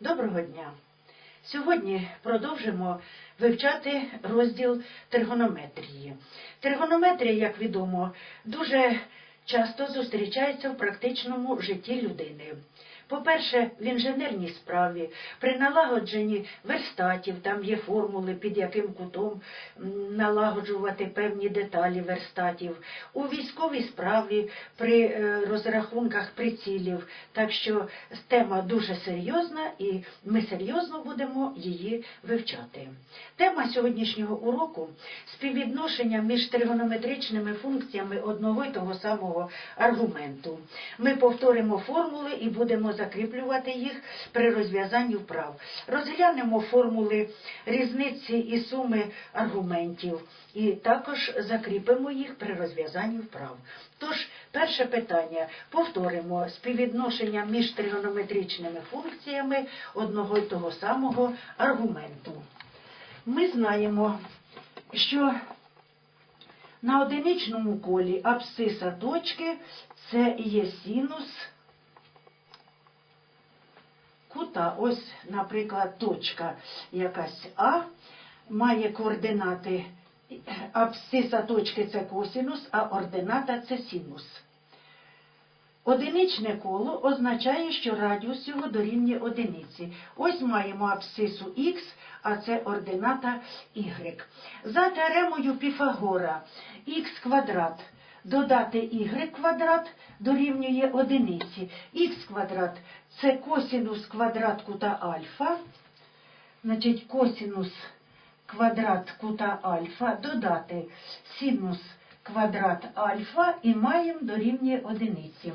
Доброго дня! Сьогодні продовжимо вивчати розділ тригонометрії. Тригонометрія, як відомо, дуже часто зустрічається в практичному житті людини. По-перше, в інженерній справі, при налагодженні верстатів, там є формули, під яким кутом налагоджувати певні деталі верстатів, у військовій справі, при е, розрахунках прицілів. Так що тема дуже серйозна і ми серйозно будемо її вивчати. Тема сьогоднішнього уроку співвідношення між тригонометричними функціями одного й того самого аргументу. Ми повторимо формули і будемо закріплювати їх при розв'язанні вправ. Розглянемо формули різниці і суми аргументів, і також закріпимо їх при розв'язанні вправ. Тож, перше питання. Повторимо співвідношення між тригонометричними функціями одного й того самого аргументу. Ми знаємо, що на одиничному колі абсциса точки це є синус кута. Ось, наприклад, точка якась А має координати абсциса точки це косинус, а ордината це синус. Одиничне коло означає, що радіус його дорівнює одиниці. Ось маємо абсцису х, а це ордината y. За теоремою Піфагора х квадрат додати y квадрат дорівнює одиниці. х квадрат це косинус квадрат кута альфа. Значить, косинус квадрат кута альфа додати синус квадрат альфа і маємо дорівнює одиниці.